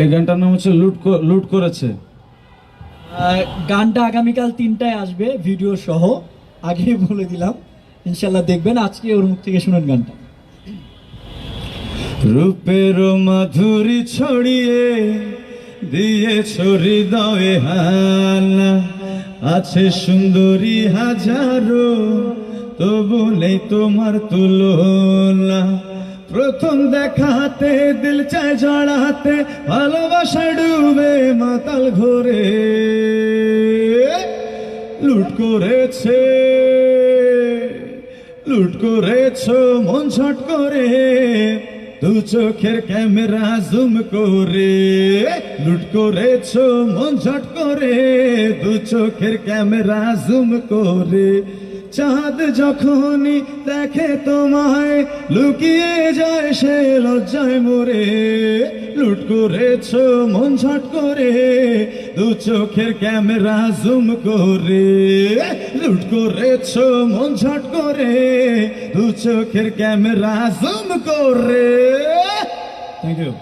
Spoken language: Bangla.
এই গানটার নাম হচ্ছে লুট লুট করেছে। গানটা আগামীকাল তিনটায় আসবে ভিডিও সহ। আগেই বলে দিলাম। ইনশাল্লাহ দেখবেন আজকে ওর মুখ থেকে শুনেন গানটা। রূপের মাধুরী ছড়িয়ে দিয়ে ছড়ি দয়ে হানা আছে সুন্দরী হাজারো তবু নেই তোমার তুলনা। প্রথম দেখাতে, দিল চায় জড়াতে, ভালোবাসা ডুবে মাতাল ঘোরে। লুট করেছে, লুট করেছ, মন ছট করে। দু চোখের ক্যামেরা জুম করে। লুট করেছ, মন ছট করে। দু চোখের ক্যামেরা জুম করে। চাঁদ যখনই দেখে তোমায়, লুকিয়ে যায় সে লজ্জায় মরে। লুট করেছ, মন ছট করে, দু চোখের ক্যামেরা জুম করে। লুট করেছ, মন ছট করে, দু চোখের ক্যামেরা জুম করে। Thank you